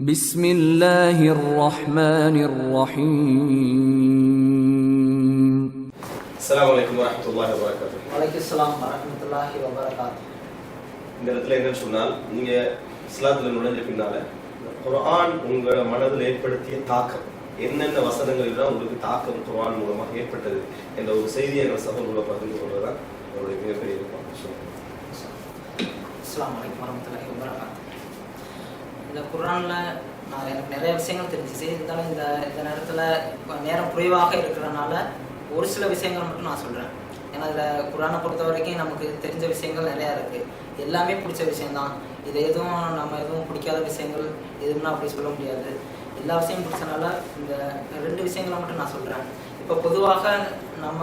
بسم الله الرحمن الرحيم அஸ்ஸலாமு அலைக்கும் வரஹ்மத்துல்லாஹி வபரகாத்துஹு வலைக்குஸ்லாம் வரமத்துல்லாஹி வபரகாத் இந்த இடத்துல என்னன்னு சொன்னால் நீங்க இஸ்லாத்துல நுழைஞ்ச பின்னால குர்ஆன் உங்களோட மனதில் ஏற்படுத்திய தாக்கம் என்னென்ன வசனங்கள் எல்லாம் உங்களுக்கு தாக்கம் குர்ஆன் மூலமாக ஏற்பட்டது என்ற ஒரு செய்தியை எங்கள் சகோதரோட பகிர்ந்து கொள்வதுதான் என்னுடைய மிகப்பெரிய விருப்பம் சொல்லுங்க. அஸ்லாம் வலைக்கம் வரமத்துல்லாஹி வபரகாத் இந்த குரானில் நான் எனக்கு நிறைய விஷயங்கள் தெரிஞ்சிச்சு. இருந்தாலும் இந்த இந்த நேரத்தில் இப்போ நேரம் குறைவாக இருக்கிறனால ஒரு சில விஷயங்கள் மட்டும் நான் சொல்கிறேன் ஏன்னா இதில் குரானை பொறுத்த வரைக்கும் நமக்கு தெரிஞ்ச விஷயங்கள் நிறையா இருக்குது எல்லாமே பிடிச்ச விஷயம்தான். இது எதுவும் நம்ம எதுவும் பிடிக்காத விஷயங்கள் எதுவும்னா அப்படி சொல்ல முடியாது. எல்லா விஷயமும் பிடிச்சனால இந்த ரெண்டு விஷயங்களை மட்டும் நான் சொல்கிறேன் இப்போ பொதுவாக நம்ம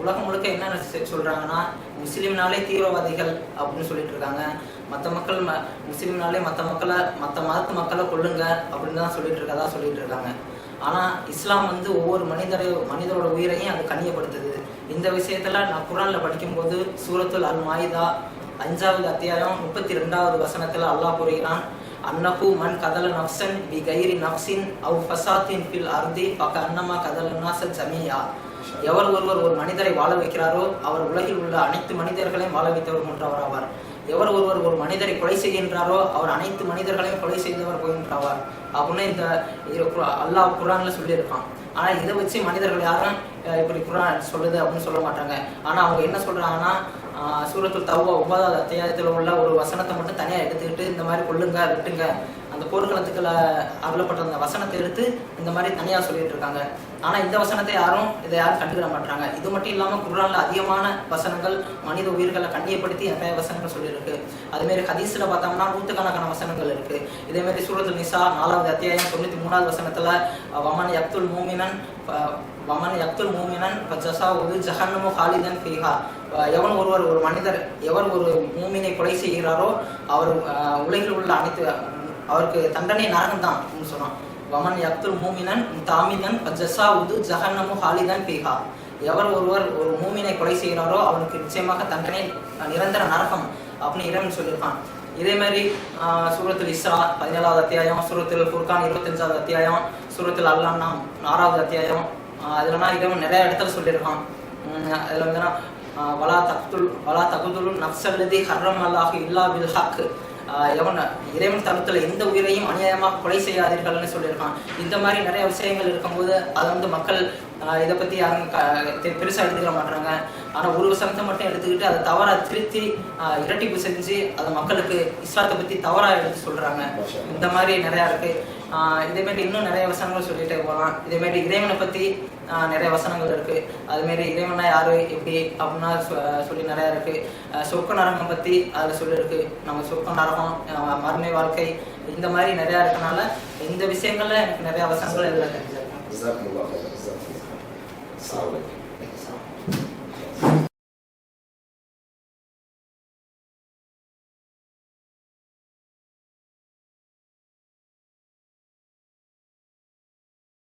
உலகம் முழுக்க என்ன செ- சொல்றாங்கன்னா முஸ்லீம்னாலே தீவிரவாதிகள் அப்படின்னு சொல்லிட்டு இருக்காங்க. மற்ற மக்கள் ம- முஸ்லீம்னாலே மற்ற மக்களை மற்ற மதத்து மக்களை கொல்லுங்க அப்படின்னு தான் சொல்லிட்டு இருக்கதா சொல்லிட்டு இருக்காங்க. ஆனா இஸ்லாம் வந்து ஒவ்வொரு மனிதரை மனிதரோட உயிரையும் அது கண்ணியப்படுத்துது இந்த விஷயத்துல நான் குரான்ல படிக்கும்போது சூரத்துல் அல் மாயிதா அஞ்சாவது அத்தியாயம் முப்பத்தி ரெண்டாவது வசனத்துல அல்லாஹ் கூறுகிறான் அன்னஹு மன் கதல நப்சன் பி கைரி நஃப்சின் அவ் ஃபசாத்தின் பில் அர்தி பக்க அன்னமா கதல நாச ஜமியா. எவர் ஒருவர் ஒரு மனிதரை வாழ வைக்கிறாரோ அவர் உலகில் உள்ள அனைத்து மனிதர்களையும் வாழ வைத்தவர் போன்றவர் ஆவார். எவர் ஒருவர் ஒரு மனிதரை கொலை செய்கின்றாரோ அவர் அனைத்து மனிதர்களையும் கொலை செய்தவர் போகின்றாவார். அப்படின்னு இந்த குரா- அல்லாஹ் குரான்ல சொல்லியிருக்கான். ஆனா இதை வச்சு மனிதர்கள் யாரும் அஹ், இப்படி குரான் சொல்லுது அப்படின்னு சொல்ல மாட்டாங்க. ஆனா அவங்க என்ன சொல்றாங்கன்னா ஆஹ், சூரத்துல் தவ்வா ஒன்பதாவது அத்தியாயத்துல உள்ள ஒரு வசனத்தை மட்டும் தனியா எடுத்துக்கிட்டு இந்த மாதிரி கொள்ளுங்க விட்டுங்க. அந்த போர்க்களத்துக்குள்ள அருளப்பட்ட அந்த வசனத்தை எடுத்து இந்த மாதிரி தனியா சொல்லிட்டு இருக்காங்க. ஆனா இந்த வசனத்தை யாரும் இதை யாரும் கண்டுக்கிட மாட்டாங்க இது மட்டும் இல்லாம குரானில் அதிகமான வசனங்கள் மனித உயிர்களை கண்ணியப்படுத்தி நிறைய வசனங்கள் சொல்லியிருக்கு. அதுமாரி ஹதீஸில் பார்த்தோம்னா நூற்றுக்கணக்கான வசனங்கள் இருக்கு. இதேமாரி சூரத்துல் நிசா நாலாவது அத்தியாயம் தொண்ணூத்தி மூணாவது வசனத்துல வமன் அப்துல் மூமினன் வமன் யக்துல் மூமினன் ஜசா ஒரு ஜஹன்னமு ஹாலிதன் ஃபீஹா. எவன் ஒருவர் ஒரு மனிதர் எவர் ஒரு மூமினை கொலை செய்கிறாரோ அவர் அஹ், உலகில் உள்ள அனைத்து அவருக்கு தண்டனை நரகம் தான் சொன்னான் வமன் யக்துல் மூமினன் தாமிதன் ஜசா உது ஜஹன்னமு ஹாலிதன் பீஹா. எவர் ஒருவர் ஒரு மூமினை கொலை செய்கிறாரோ அவனுக்கு நிச்சயமாக தண்டனை நிரந்தர நரகம் அப்படின்னு இறைவன் சொல்லியிருக்கான். இதே மாதிரி ஆஹ், இஸ்ரா பதினேழாவது அத்தியாயம் சூரத்தில் ஃபுர்கான் இருபத்தஞ்சாவது அத்தியாயம் சூரத்தில் அல்லான்னா ஆறாவது அத்தியாயம் ஆஹ், அதுலனா இறைவன் நிறைய இடத்துல சொல்லியிருக்கான். உம், அதுல வந்து ஆஹ், வலா தகுதுல் வலா தகுதுல் நப்சல்லதி ஹர்ரம் அல்லாஹு இல்லா பில் ஹக்கு எவன் இறைவன் தரத்துல எந்த உயிரையும் அநியாயமாக கொலை செய்யாதீர்கள்னு சொல்லியிருக்கான். இந்த மாதிரி நிறைய விஷயங்கள் இருக்கும்போது அதை வந்து மக்கள் ஆஹ் இதை பத்தி யாரும் பெருசா எடுத்துக்க மாட்டாங்க ஆனா ஒரு வசனத்தை மட்டும் எடுத்துக்கிட்டு அதை தவறா திருத்தி ஆஹ் இரட்டிப்பு செஞ்சு அதை மக்களுக்கு இஸ்லாத்தை பத்தி தவறா எடுத்து சொல்றாங்க. இந்த மாதிரி நிறைய இருக்கு. இதே மாதிரி இன்னும் நிறைய வசனங்கள் சொல்லிட்டே போகலாம். இதே மாதிரி இறைவனை பத்தி நிறைய வசனங்கள் இருக்கு. அது மாதிரி இறைவனா யாரு எப்படி அப்படின்னா சொல்லி நிறைய இருக்கு. ஆஹ் சொர்க்க நரகம் பத்தி அதுல சொல்லியிருக்கு நம்ம சொர்க்க நரகம் மருமை மறுமை வாழ்க்கை இந்த மாதிரி நிறைய இருக்கனால இந்த விஷயங்கள்ல எனக்கு நிறைய வசனங்கள் இதுல தெரிஞ்சிருக்கு.